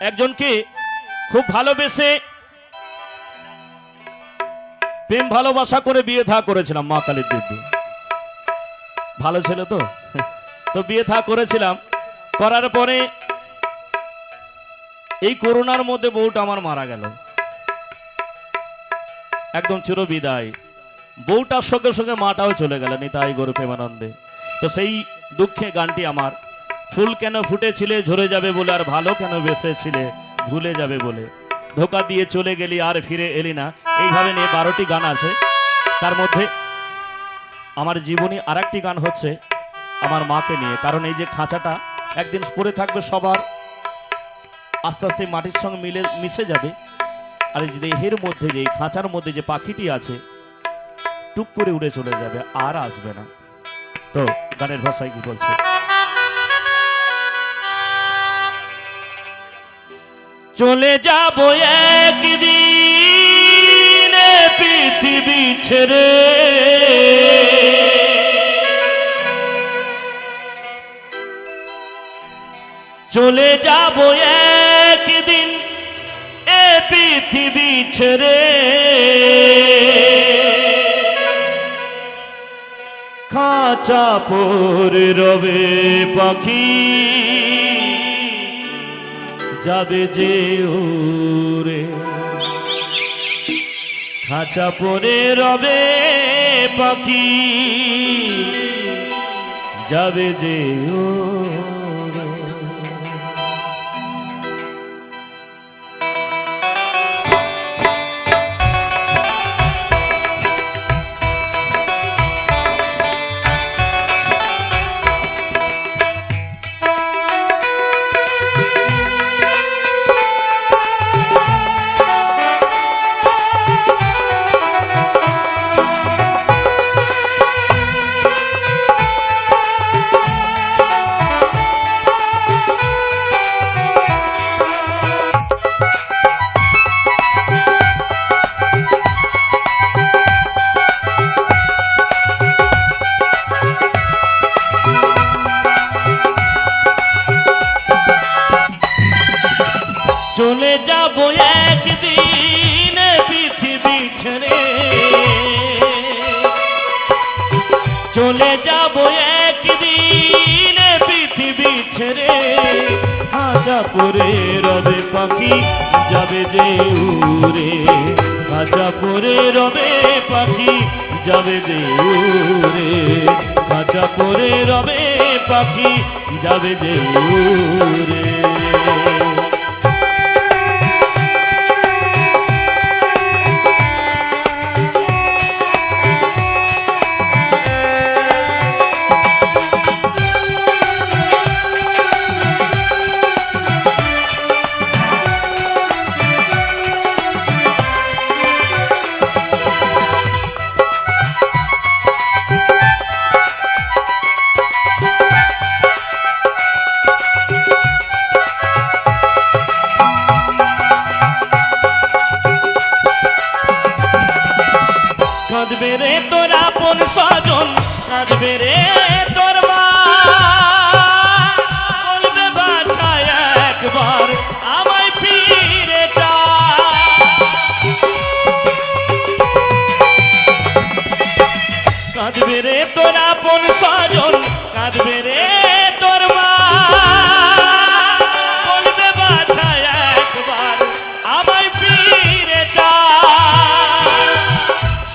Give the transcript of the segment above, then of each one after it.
একজনকে খুব ভালোবেসে প্রেম ভালোবাসা করে বিয়ে থা করেছিলাম, মা কালীর দিব্যি। ভালো ছিল তো? তো বিয়ে থা করেছিলাম। করার পরে এই করোনার মধ্যে বউটা আমার মারা গেল। একদম চির বিদায় বউটার সঙ্গে সঙ্গে মাটাও চলে গেল, নিতাই গরু প্রেমানন্দে। তো সেই দুঃখে গানটি আমার ফুল কেন ফুটেছিলে, ঝরে যাবে বলে, আর ভালো কেন বেসেছিলে ভুলে যাবে বলে। ধোকা দিয়ে চলে গেলি, আর ফিরে এলি না। এইভাবে নিয়ে বারোটি গান আছে। তার মধ্যে আমার জীবনী আর একটি গান হচ্ছে আমার মাকে নিয়ে। কারণ এই যে খাঁচাটা একদিন পরে থাকবে সবার। আস্তে আস্তে মাটির সঙ্গে মিলে, মিশে যাবে। আর এই দেহের মধ্যে যে খাঁচার মধ্যে যে পাখিটি আছে, টুক করে উড়ে চলে যাবে, আর আসবে না। তো গানের ভাষায় কি বলছে? চলে যাব একদিন পৃথিবী ছেড়ে। চলে যাব একদিন এ পৃথিবী ছেড়ে। খাঁচা পরে রবে পাখি। যাবে যে ওরে খাঁচা পরে রবে পাখি যাবে যে ওরে যাব একদিন পৃথিবী ছেড়ে। চলে যাব একদিন পৃথিবী ছেড়ে। খাঁচা রবে পাখি যাবে যে উড়ে। খাঁচা পরে রবে পাখি যাবে যে উড়ে। খাঁচা পরে রবে পাখি যাবে যে উড়ে। কাঁদবে রে তোর আপন স্বজন, কাঁদবে রে তোর বলবে, বাছায় একবার আমায় ফিরে চা। কাঁদবে রে তোর আপন স্বজন, কাঁদবে রে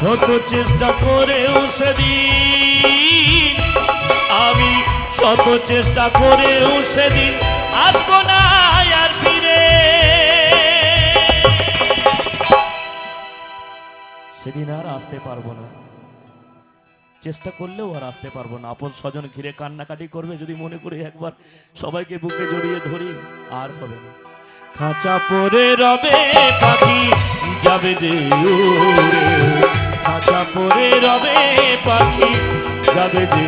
শত চেষ্টা করেও সেদিন, আমি শত চেষ্টা করেও সেদিন আসব না আর ফিরে। সেদিন আর আসতে পারব না। চেষ্টা করলেও আর আসতে পারব না। আপন স্বজন ঘিরে কান্নাকাটি করবে যদি মনে করি একবার সবাইকে বুকে জড়িয়ে ধরি, আর হবে না। খাঁচা পরে রবে, পাখি যাবে যে খাঁচা পরে রবে পাখি যাবে যে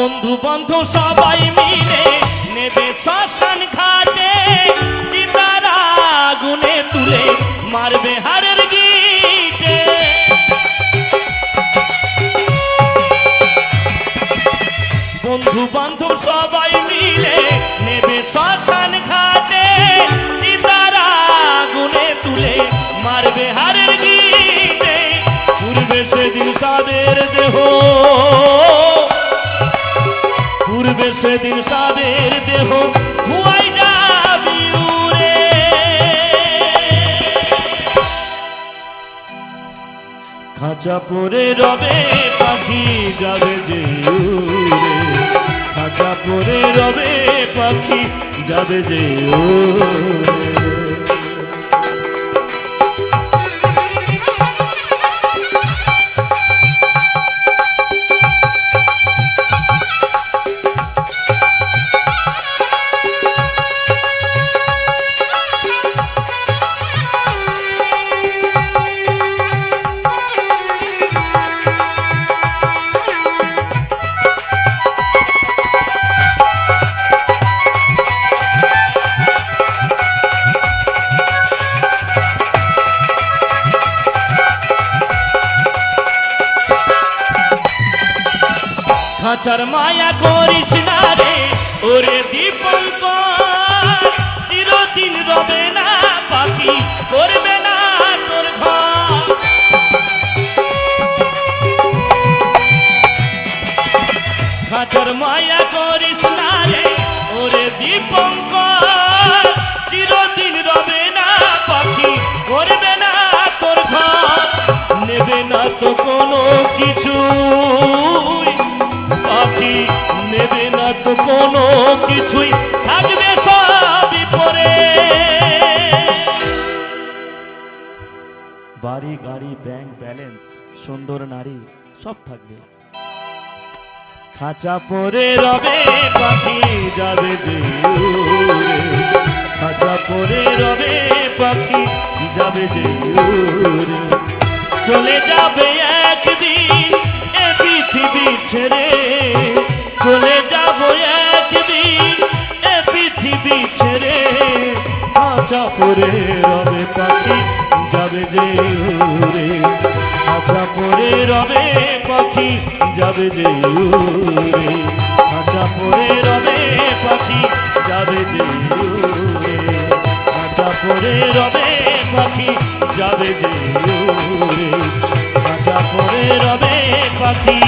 বন্ধু বন্ধু সবাই মিলে নেবে শ্মশান ঘাটে, চিতার আগুনে তুলে মারবে হারের গিটে। বন্ধু সবাই মিলে নেবে শ্মশান ঘাটে, চিতার আগুনে তুলে মারবে হারের গিটে। পূর্বে সেদিন সাদের দেহ উড়ে সেদিন সাদের দেহ। ধুয়াই খাঁচা পরে রবে, পাখি যাবে যে উড়ে। খাঁচা পরে রবে, পাখি যাবে যে উড়ে। খাঁচার মায়া করিস না রে। ওরে দীপঙ্কর চিরদিন রবে না পাখি। করবে ব্যালেন্স সুন্দর নারী, সব থাকবে। খাঁচা পরে রবে পাখি যাবে যে খাঁচা পরে রবে পাখি যাবে যে চলে যাবে একদিন এ পৃথিবী ছেড়ে। চলে যাব একদিন এ পৃথিবী ছেড়ে। খাঁচা পরে রবে পাখি যাবে যে খাঁচা পরে রবে, পাখি যাবে যে উড়ে। খাঁচা পরে রবে, পাখি যাবে যে উড়ে। খাঁচা পরে রবে, পাখি যাবে যে উড়ে। খাঁচা পরে রবে, পাখি